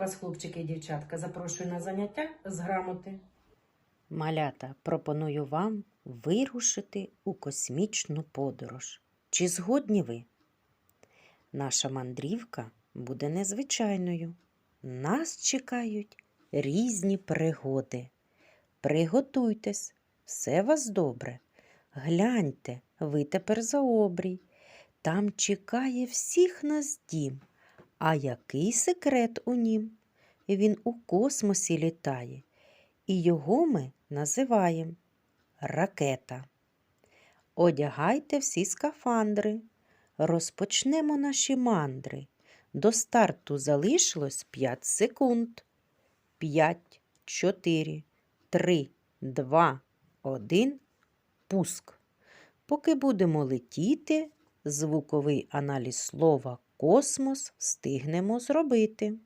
вас, хлопчики і дівчатка, запрошую на заняття з грамоти. Малята, пропоную вам вирушити у космічну подорож. Чи згодні ви? Наша мандрівка буде незвичайною. Нас чекають різні пригоди. Приготуйтесь, все вас добре. Гляньте, ви тепер за обрій. Там чекає всіх нас дім. А який секрет у нім? Він у космосі літає, і його ми називаємо ракета. Одягайте всі скафандри. Розпочнемо наші мандри. До старту залишилось 5 секунд. 5, 4, 3, 2, 1. Пуск. Поки будемо летіти, звуковий аналіз слова космос встигнемо зробити.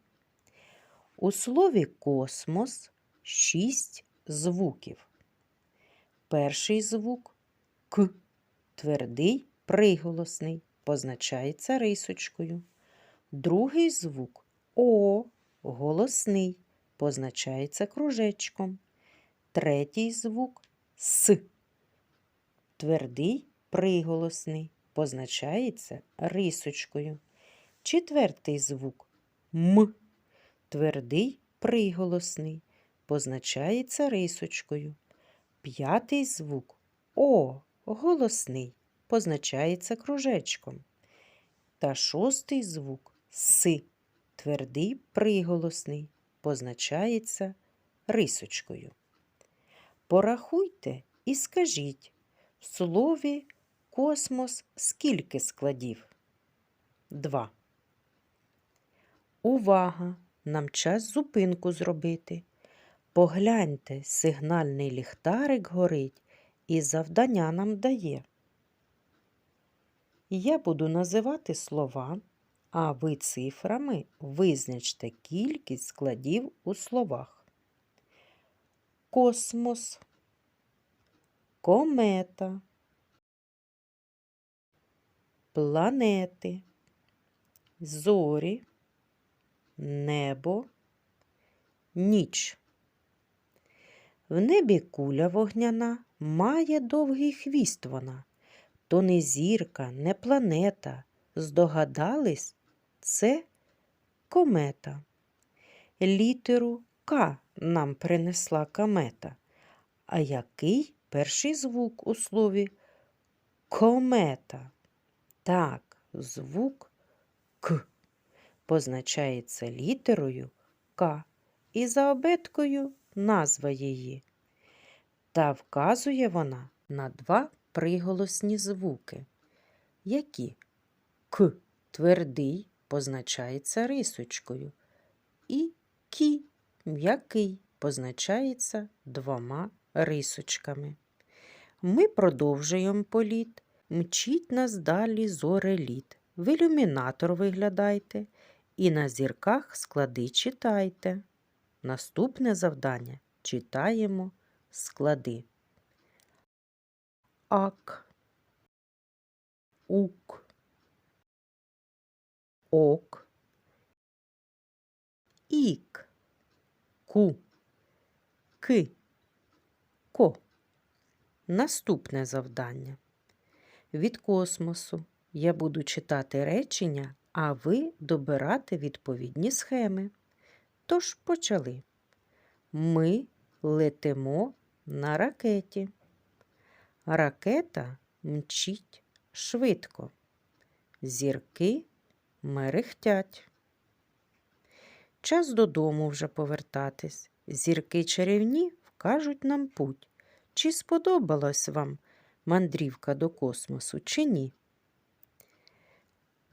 У слові космос шість звуків. Перший звук К, твердий приголосний, позначається рисочкою. Другий звук О, голосний, позначається кружечком. Третій звук С, твердий приголосний, позначається рисочкою. Четвертий звук М, твердий приголосний, позначається рисочкою. П'ятий звук О, голосний, позначається кружечком. Та шостий звук С, твердий приголосний, позначається рисочкою. Порахуйте і скажіть в слові космос скільки складів? Два. Увага! Нам час зупинку зробити. Погляньте, сигнальний ліхтарик горить і завдання нам дає. Я буду називати слова, а ви цифрами визначте кількість складів у словах. Космос, комета, планети, зорі, небо, ніч. В небі куля вогняна, має довгий хвіст вона. То не зірка, не планета. Здогадались, це комета. Літеру К нам принесла комета. А який перший звук у слові комета? Так, звук К позначається літерою К і за обеткою назва її. Та вказує вона на два приголосні звуки, які К твердий позначається рисочкою, і Кі м'який позначається двома рисочками. Ми продовжуємо політ. Мчіть нас далі зореліт. В ілюмінатор виглядайте і на зірках склади читайте. Наступне завдання читаємо склади. Ак, ук, ок, ік, ку, ки, ко. Наступне завдання. Від космосу я буду читати речення, а ви добирати відповідні схеми. Тож почали. Ми летимо на ракеті. Ракета мчить швидко. Зірки мерехтять. Час додому вже повертатись. Зірки чарівні вкажуть нам путь. Чи сподобалась вам мандрівка до космосу, чи ні?